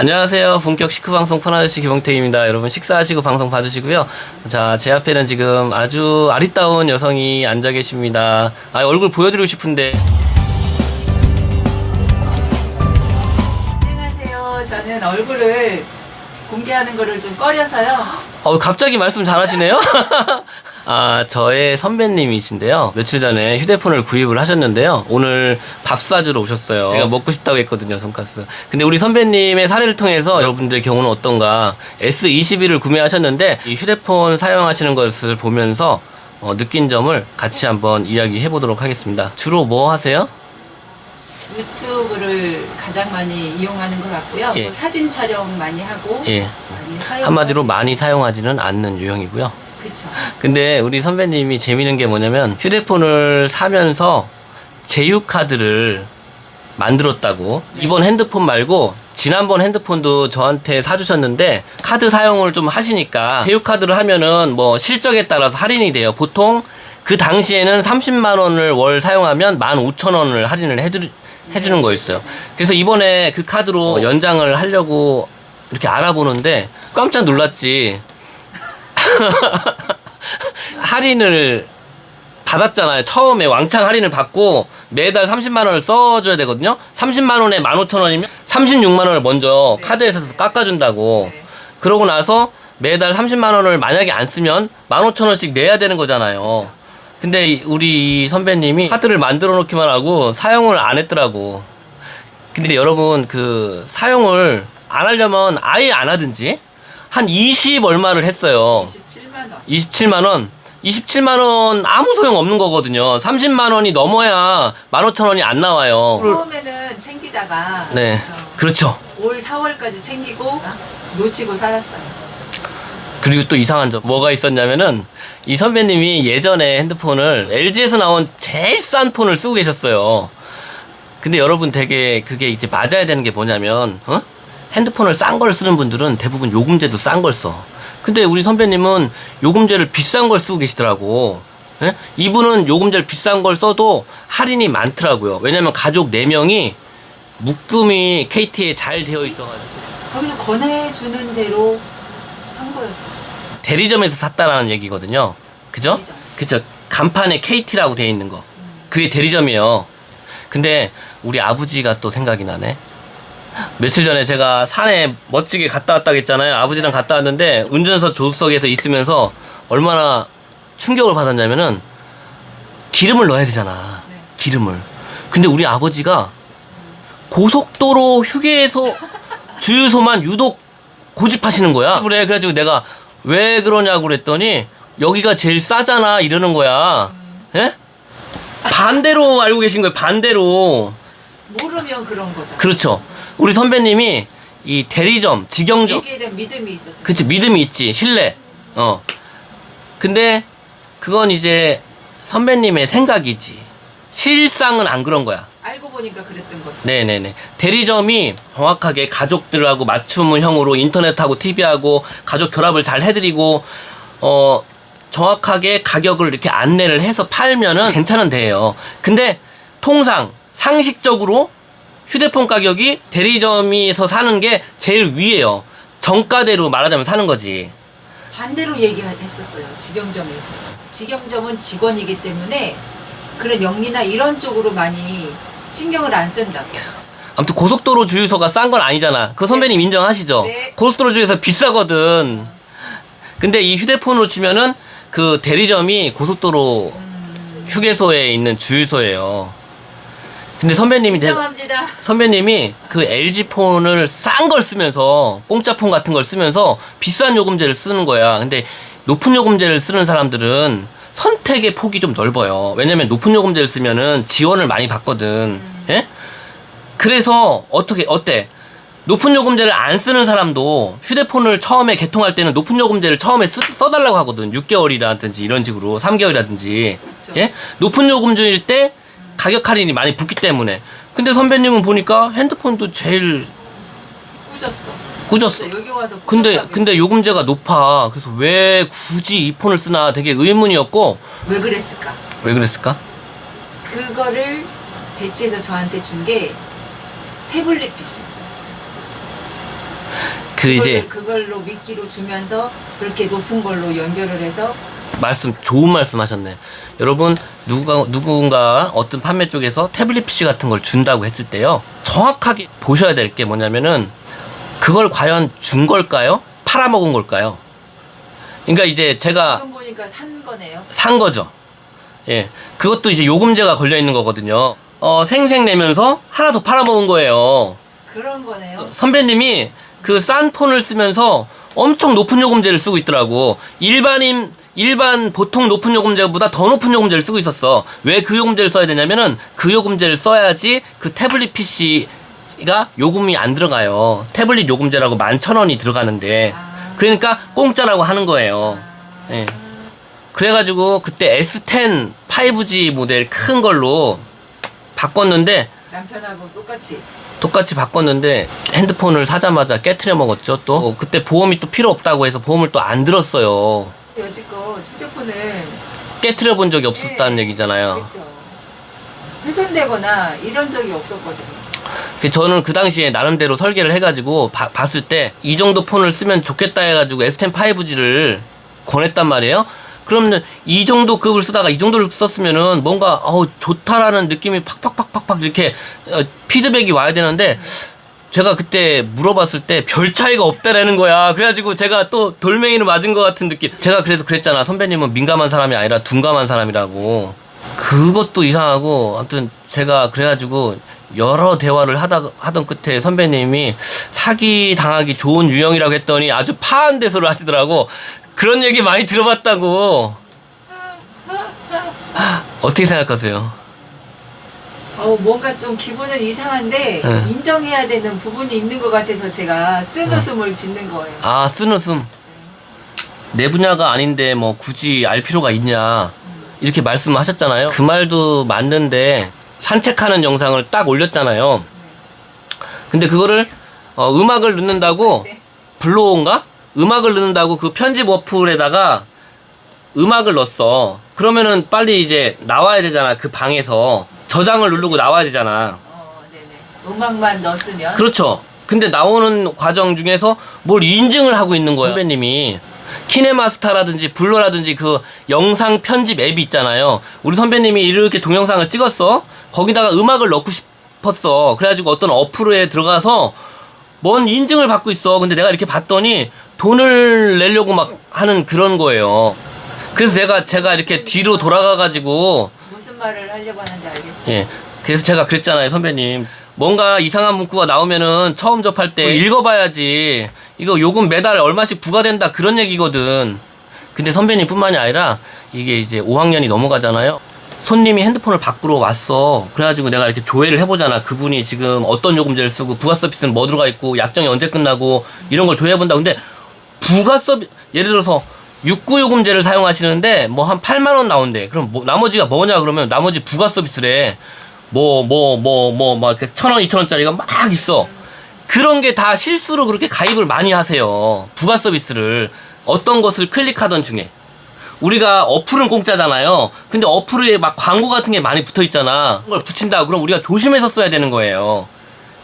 안녕하세요. 본격 식후 방송 펀아저씨 김홍택입니다. 여러분 식사하시고 방송 봐주시고요. 자, 제 앞에는 지금 아주 아리따운 여성이 앉아 계십니다. 아, 얼굴 보여드리고 싶은데. 안녕하세요. 저는 얼굴을 공개하는 거를 좀 꺼려서요. 어, 갑자기 말씀 잘하시네요? 아, 저의 선배님이신데요. 며칠 전에 휴대폰을 구입을 하셨는데요. 오늘 밥 사주러 오셨어요. 제가 먹고 싶다고 했거든요, 돈가스. 근데 우리 선배님의 사례를 통해서 여러분들의 경우는 어떤가. S21을 구매하셨는데 이 휴대폰 사용하시는 것을 보면서 어, 느낀 점을 같이 한번 이야기해 보도록 하겠습니다. 주로 뭐 하세요? 유튜브를 가장 많이 이용하는 것 같고요. 예. 또 사진 촬영 많이 하고 예. 많이 사용. 한마디로 많이 사용하지는 않는 유형이고요. 그렇죠. 근데 우리 선배님이 재미있는 게 뭐냐면 휴대폰을 사면서 제휴카드를 만들었다고. 이번 핸드폰 말고 지난번 핸드폰도 저한테 사주셨는데 카드 사용을 좀 하시니까 제휴카드를 하면은 뭐 실적에 따라서 할인이 돼요. 보통 그 당시에는 30만 원을 월 사용하면 15,000원을 할인을 해드, 해주는 거였어요. 그래서 이번에 그 카드로 연장을 하려고 이렇게 알아보는데 깜짝 놀랐지 할인을 받았잖아요. 처음에 왕창 할인을 받고 매달 30만 원을 써줘야 되거든요. 30만 원에 15,000원이면 36만 원을 먼저 네. 카드에서 깎아준다고. 네. 그러고 나서 매달 30만 원을 만약에 안 쓰면 15,000원씩 내야 되는 거잖아요. 근데 이- 우리 이 선배님이 카드를 만들어 놓기만 하고 사용을 안 했더라고. 근데 여러분 그 사용을 안 하려면 아예 안 하든지 한 20 얼마를 했어요. 27만 원. 27만 원. 27만 원 아무 소용 없는 거거든요. 30만 원이 넘어야 15,000원이 안 나와요. 처음에는 챙기다가 네. 어, 그렇죠. 올 4월까지 챙기고 놓치고 살았어요. 그리고 또 이상한 점 뭐가 있었냐면은 이 선배님이 예전에 핸드폰을 LG에서 나온 제일 싼 폰을 쓰고 계셨어요. 근데 여러분 되게 그게 이제 맞아야 되는 게 뭐냐면 어? 핸드폰을 싼 걸 쓰는 분들은 대부분 요금제도 싼 걸 써. 근데 우리 선배님은 요금제를 비싼 걸 쓰고 계시더라고. 예? 이분은 요금제를 비싼 걸 써도 할인이 많더라고요. 왜냐면 가족 4명이 묶음이 KT에 잘 되어 있어가지고. 거기서 권해주는 대로 한 거였어요. 대리점에서 샀다라는 얘기거든요. 그죠? 대리점. 그죠? 간판에 KT라고 돼 있는 거. 그게 대리점이에요. 근데 우리 아버지가 또 생각이 나네. 며칠 전에 제가 산에 멋지게 갔다 왔다고 했잖아요. 아버지랑 갔다 왔는데 운전석 조수석에서 있으면서 얼마나 충격을 받았냐면은 기름을 넣어야 되잖아. 네. 기름을. 근데 우리 아버지가 고속도로 휴게소 주유소만 유독 고집하시는 거야. 그래 그래가지고 내가 왜 그러냐고 그랬더니 여기가 제일 싸잖아 이러는 거야. 예? 반대로 알고 계신 거예요. 반대로. 모르면 그런 거죠. 그렇죠. 우리 선배님이 이 대리점, 직영점, 여기에 대한 믿음이 있었던 그치 믿음이 있지, 신뢰. 어. 근데 그건 이제 선배님의 생각이지. 실상은 안 그런 거야. 알고 보니까 그랬던 거지. 네네네. 대리점이 정확하게 가족들하고 맞춤형으로 인터넷하고 TV하고 가족 결합을 잘 해드리고, 어, 정확하게 가격을 이렇게 안내를 해서 팔면은 괜찮은 데예요. 근데 통상 상식적으로 휴대폰 가격이 대리점에서 사는 게 제일 위에요. 정가대로 말하자면 사는 거지. 반대로 얘기했었어요. 직영점에서. 직영점은 직원이기 때문에 그런 영리나 이런 쪽으로 많이 신경을 안 쓴다고. 아무튼 고속도로 주유소가 싼 건 아니잖아. 그 선배님 인정하시죠? 네. 고속도로 주유소 비싸거든. 근데 이 휴대폰으로 치면은 그 대리점이 고속도로 휴게소에 있는 주유소예요. 근데 선배님이 내- 인정합니다. 선배님이 그 LG 폰을 싼 걸 쓰면서 공짜 폰 같은 걸 쓰면서 비싼 요금제를 쓰는 거야. 근데 높은 요금제를 쓰는 사람들은 선택의 폭이 좀 넓어요. 왜냐면 높은 요금제를 쓰면은 지원을 많이 받거든. 예? 그래서 어떻게 어때? 높은 요금제를 안 쓰는 사람도 휴대폰을 처음에 개통할 때는 높은 요금제를 처음에 쓰, 써달라고 하거든. 6개월이라든지 이런 식으로 3개월이라든지. 그쵸. 예? 높은 요금제일 때 가격 할인이 많이 붙기 때문에. 근데 선배님은 보니까 핸드폰도 제일 꾸졌어. 꾸졌어. 여기 와서 근데 꾸졌다고 근데 요금제가 높아. 그래서 왜 굳이 이 폰을 쓰나 되게 의문이었고 왜 그랬을까? 왜 그랬을까? 그거를 대치해서 저한테 준 게 태블릿 PC. 그 이제 그걸로 미끼로 주면서 그렇게 높은 걸로 연결을 해서 말씀 좋은 말씀 하셨네. 여러분 누가 누군가 어떤 판매 쪽에서 태블릿 PC 같은 걸 준다고 했을 때요. 정확하게 보셔야 될 게 뭐냐면은 그걸 과연 준 걸까요? 팔아먹은 걸까요? 그러니까 이제 제가 지금 보니까 산 거네요. 산 거죠. 예. 그것도 이제 요금제가 걸려 있는 거거든요. 어, 생생 내면서 하나 더 팔아먹은 거예요. 그런 거네요. 선배님이 그 싼 폰을 쓰면서 엄청 높은 요금제를 쓰고 있더라고. 일반인 일반 보통 높은 요금제보다 더 높은 요금제를 쓰고 있었어. 왜 그 요금제를 써야 되냐면은 그 요금제를 써야지 그 태블릿 PC가 요금이 안 들어가요. 태블릿 요금제라고 11,000원이 들어가는데. 아. 그러니까 공짜라고 하는 거예요. 예. 그래가지고 그때 S10 5G 모델 큰 걸로 바꿨는데 남편하고 똑같이 똑같이 바꿨는데 핸드폰을 사자마자 깨트려 먹었죠 또 어, 그때 보험이 또 필요 없다고 해서 보험을 또 안 들었어요 여지껏 휴대폰을 깨트려 본 적이 없었다는 네, 얘기잖아요 그렇죠. 훼손되거나 이런 적이 없었거든요. 그 저는 그 당시에 나름대로 설계를 해가지고 바- 봤을 때 이 정도 폰을 쓰면 좋겠다 해가지고 S10 5G를 권했단 말이에요 그러면 이 정도 급을 쓰다가 이 정도를 썼으면은 뭔가 어우 좋다라는 느낌이 팍팍팍팍팍 이렇게 어, 피드백이 와야 되는데 제가 그때 물어봤을 때 별 차이가 없다라는 거야. 그래가지고 제가 또 돌멩이를 맞은 것 같은 느낌. 제가 그래서 그랬잖아. 선배님은 민감한 사람이 아니라 둔감한 사람이라고. 그것도 이상하고 아무튼 제가 그래가지고 여러 대화를 하다 하던 끝에 선배님이 사기 당하기 좋은 유형이라고 했더니 아주 파한 대소를 하시더라고. 그런 얘기 많이 들어봤다고. 어떻게 생각하세요? 어, 뭔가 좀 기분은 이상한데 네. 인정해야 되는 부분이 있는 것 같아서 제가 쓴 웃음을 짓는 거예요. 아, 쓰는 숨. 내 분야가 아닌데 뭐 굳이 알 필요가 있냐. 이렇게 말씀하셨잖아요. 그 말도 맞는데 산책하는 영상을 딱 올렸잖아요. 근데 그거를 어, 음악을 넣는다고 네. 블로어인가? 음악을 넣는다고 그 편집 어플에다가 음악을 넣었어. 그러면은 빨리 이제 나와야 되잖아. 그 방에서 저장을 누르고 나와야 되잖아. 어, 네네. 음악만 넣었으면 그렇죠. 근데 나오는 과정 중에서 뭘 인증을 하고 있는 거예요. 선배님이 키네마스타라든지 블러라든지 그 영상 편집 앱이 있잖아요. 우리 선배님이 이렇게 동영상을 찍었어. 거기다가 음악을 넣고 싶었어. 그래가지고 어떤 어플에 들어가서 뭔 인증을 받고 있어. 근데 내가 이렇게 봤더니 돈을 내려고 막 하는 그런 거예요. 그래서 제가 제가 이렇게 뒤로 돌아가가지고 무슨 말을 하려고 하는지 알겠어요. 예. 그래서 제가 그랬잖아요, 선배님. 뭔가 이상한 문구가 나오면은 처음 접할 때 읽어봐야지. 이거 요금 매달 얼마씩 부과된다 그런 얘기거든. 근데 선배님뿐만이 아니라 이게 이제 5학년이 넘어가잖아요. 손님이 핸드폰을 바꾸러 왔어. 그래가지고 내가 이렇게 조회를 해보잖아. 그분이 지금 어떤 요금제를 쓰고 부가 서비스는 뭐 들어가 있고 약정이 언제 끝나고 이런 걸 조회해본다. 근데 부가 서비 예를 들어서 69 요금제를 사용하시는데 뭐 한 8만 원 나온대. 그럼 뭐 나머지가 뭐냐 그러면 나머지 부가 서비스래. 뭐 뭐 뭐 뭐막 이렇게 천 원, 이천 원짜리가 막 있어. 그런 게 다 실수로 그렇게 가입을 많이 하세요. 부가 서비스를 어떤 것을 클릭하던 중에 우리가 어플은 공짜잖아요. 근데 어플에 막 광고 같은 게 많이 붙어 있잖아. 그걸 붙인다. 그럼 우리가 조심해서 써야 되는 거예요.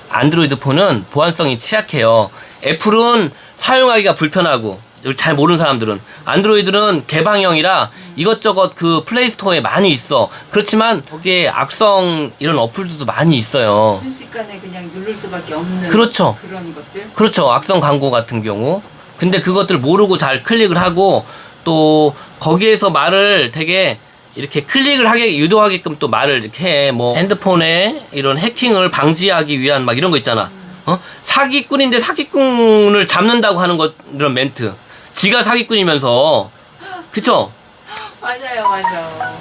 안드로이드 폰은 보안성이 취약해요. 애플은 사용하기가 불편하고 잘 모르는 사람들은 안드로이드는 개방형이라 이것저것 그 플레이 스토어에 많이 있어. 그렇지만 거기에 악성 이런 어플들도 많이 있어요. 순식간에 그냥 누를 수밖에 없는 그렇죠. 그런 것들. 그렇죠. 악성 광고 같은 경우. 근데 그것들 모르고 잘 클릭을 하고 또 거기에서 말을 되게 이렇게 클릭을 하게 유도하게끔 또 말을 이렇게 해. 뭐 핸드폰에 이런 해킹을 방지하기 위한 막 이런 거 있잖아. 어? 사기꾼인데 사기꾼을 잡는다고 하는 것 이런 멘트. 지가 사기꾼이면서 그쵸? 맞아요, 맞아요.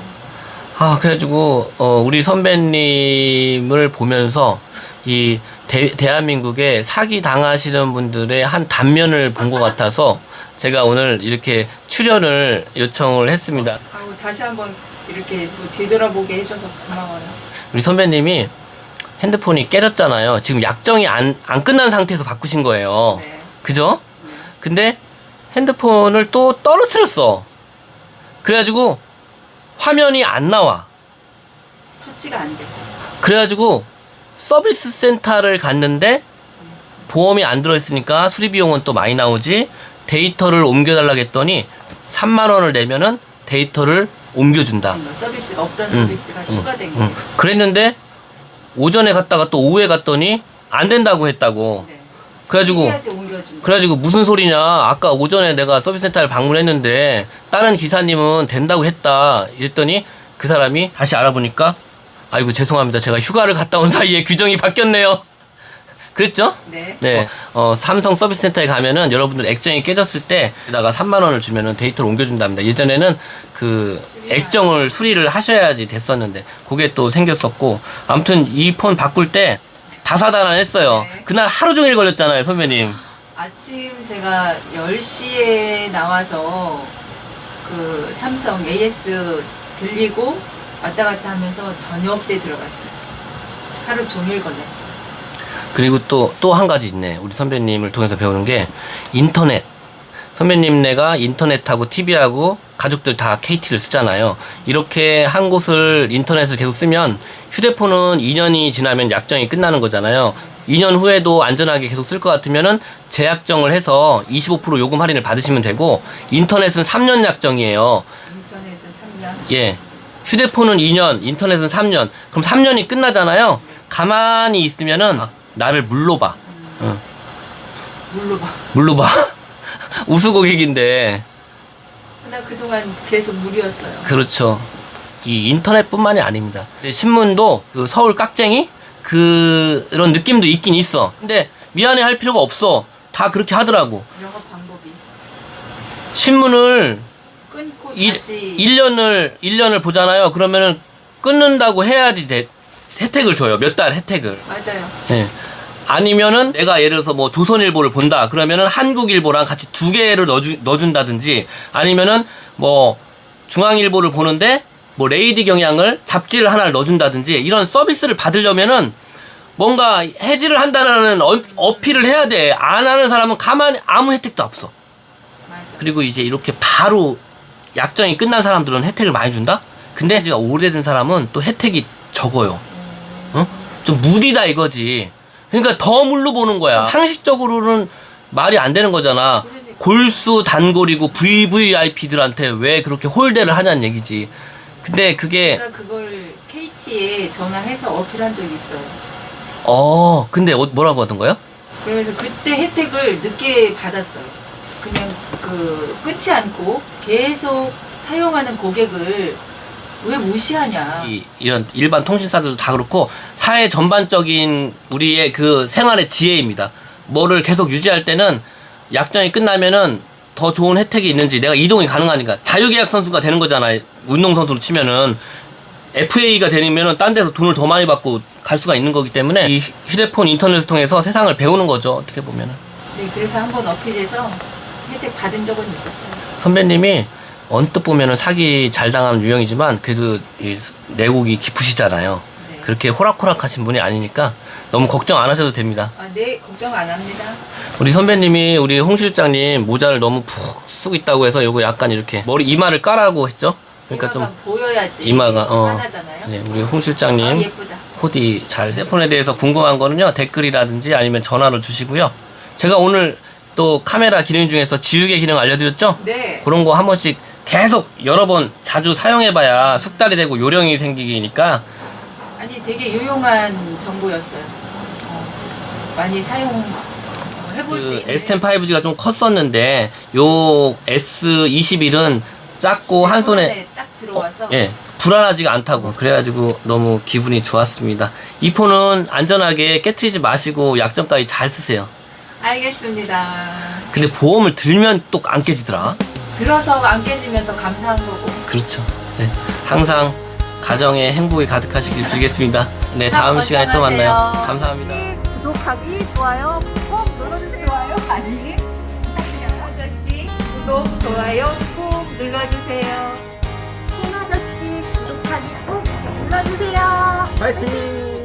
아, 그래가지고, 어, 우리 선배님을 보면서 이 대, 대한민국에 사기 당하시는 분들의 한 단면을 본 것 같아서 제가 오늘 이렇게 출연을 요청을 했습니다. 아우, 다시 한번 이렇게 또 뒤돌아보게 해줘서 고마워요. 우리 선배님이 핸드폰이 깨졌잖아요. 지금 약정이 안, 안 끝난 상태에서 바꾸신 거예요. 네. 그죠? 근데 핸드폰을 또 떨어뜨렸어. 그래가지고 화면이 안 나와. 터치가 안 돼. 그래가지고 서비스 센터를 갔는데 보험이 안 들어있으니까 수리 비용은 또 많이 나오지. 데이터를 옮겨달라고 했더니 3만 원을 내면은 데이터를 옮겨준다. 뭐 서비스가 없던 응, 서비스가 응, 추가된 게. 응. 그랬는데 오전에 갔다가 또 오후에 갔더니 안 된다고 했다고. 네. 그래가지고. 그래가지고 무슨 소리냐 아까 오전에 내가 서비스센터를 방문했는데 다른 기사님은 된다고 했다 이랬더니 그 사람이 다시 알아보니까 아이고 죄송합니다 제가 휴가를 갔다 온 사이에 규정이 바뀌었네요 그랬죠? 네. 네, 어, 삼성 서비스 센터에 가면은 여러분들 액정이 깨졌을 때다가 3만 원을 주면은 데이터를 옮겨준답니다. 예전에는 그 액정을 수리를 하셔야지 됐었는데 그게 또 생겼었고 아무튼 이 폰 바꿀 때 다사다난했어요. 네. 그날 하루 종일 걸렸잖아요, 선배님. 아침 제가 10시에 나와서 그 삼성 AS 들리고 왔다 갔다 하면서 저녁 때 들어갔어요. 하루 종일 걸렸어요. 그리고 또 또 한 가지 있네. 우리 선배님을 통해서 배우는 게 인터넷. 선배님네가 인터넷하고 TV하고 가족들 다 KT를 쓰잖아요. 이렇게 한 곳을 인터넷을 계속 쓰면 휴대폰은 2년이 지나면 약정이 끝나는 거잖아요. 2년 후에도 안전하게 계속 쓸 것 같으면은 재약정을 해서 25% 요금 할인을 받으시면 되고 인터넷은 3년 약정이에요. 인터넷은 3년. 예. 휴대폰은 2년, 인터넷은 3년. 그럼 3년이 끝나잖아요. 가만히 있으면은 나를 물러봐. 응. 물로 봐. 물러봐. 우수 고객인데 나 그동안 계속 무리였어요. 그렇죠. 이 인터넷뿐만이 아닙니다. 신문도 그 서울 깍쟁이 그런 느낌도 있긴 있어. 근데 미안해 할 필요가 없어. 다 그렇게 하더라고. 영업 방법이 신문을 끊고 일, 다시 1년을 1년을 보잖아요. 그러면은 끊는다고 해야지 대- 혜택을 줘요. 몇 달 혜택을. 맞아요. 예. 아니면은 내가 예를 들어서 뭐 조선일보를 본다 그러면은 한국일보랑 같이 두 개를 넣어주, 넣어준다든지 아니면은 뭐 중앙일보를 보는데 뭐 레이디 경향을 잡지를 하나를 넣어준다든지 이런 서비스를 받으려면은 뭔가 해지를 한다는 어, 어필을 해야 돼. 안 하는 사람은 가만히 아무 혜택도 없어. 맞아. 그리고 이제 이렇게 바로 약정이 끝난 사람들은 혜택을 많이 준다? 근데 제가 오래된 사람은 또 혜택이 적어요. 어? 좀 무디다 이거지. 그러니까 더 물러보는 거야. 상식적으로는 말이 안 되는 거잖아. 그러니까. 골수 단골이고 VVIP들한테 왜 그렇게 홀대를 하냐는 얘기지. 근데 그게 제가 그걸 KT에 전화해서 어필한 적이 있어요. 어 근데 어- 뭐라고 하던 거요? 그러면서 그때 혜택을 늦게 받았어요. 그냥 그 끊지 않고 계속 사용하는 고객을 왜 무시하냐. 이, 이런 일반 통신사들도 다 그렇고 사회 전반적인 우리의 그 생활의 지혜입니다. 뭐를 계속 유지할 때는 약정이 끝나면은 더 좋은 혜택이 있는지 내가 이동이 가능하니까 자유계약 선수가 되는 거잖아요. 운동 선수로 치면은 FA가 되면은 딴 데서 돈을 더 많이 받고 갈 수가 있는 거기 때문에 이 휴- 휴대폰 인터넷을 통해서 세상을 배우는 거죠. 어떻게 보면은 네, 그래서 한번 어필해서 혜택 받은 적은 있었어요. 선배님이 언뜻 보면은 사기 잘 당하는 유형이지만 그래도 이 내공이 깊으시잖아요. 네. 그렇게 호락호락 하신 분이 아니니까 너무 걱정 안 하셔도 됩니다. 아, 네, 걱정 안 합니다. 우리 선배님이 우리 홍 실장님 모자를 너무 푹 쓰고 있다고 해서 요거 약간 이렇게 머리 이마를 까라고 했죠. 그러니까 이마가 좀 보여야지 이마가 어 화나잖아요. 네, 우리 홍 아, 실장님 예쁘다. 코디 잘 핸드폰에 대해서 궁금한 거는요 댓글이라든지 아니면 전화로 주시고요. 제가 오늘 또 카메라 기능 중에서 지우개 기능 알려드렸죠? 네. 그런 거 한 번씩 계속 여러 번 자주 사용해봐야 숙달이 되고 요령이 생기니까 아니 되게 유용한 정보였어요. 어, 많이 사용 어, 해볼 수 그 있는. S10 5G가 좀 컸었는데 요 S21은 작고 한 손에 딱 들어와서 예 불안하지가 않다고 그래가지고 너무 기분이 좋았습니다. 이 폰은 안전하게 깨트리지 마시고 약점까지 잘 쓰세요. 알겠습니다. 근데 보험을 들면 또 안 깨지더라. 들어서 안 깨지면 더 감사한 거고. 그렇죠. 네, 항상 가정에 행복이 가득하시길 빌겠습니다. 네 다음 다 시간에 또. 만나요. 감사합니다. 구독하기, 좋아요 꼭 눌러주세요. 좋아요 아니 아저씨 구독 좋아요 꼭 눌러주세요. 손 아저씨 구독하기 꼭 눌러주세요. 파이팅!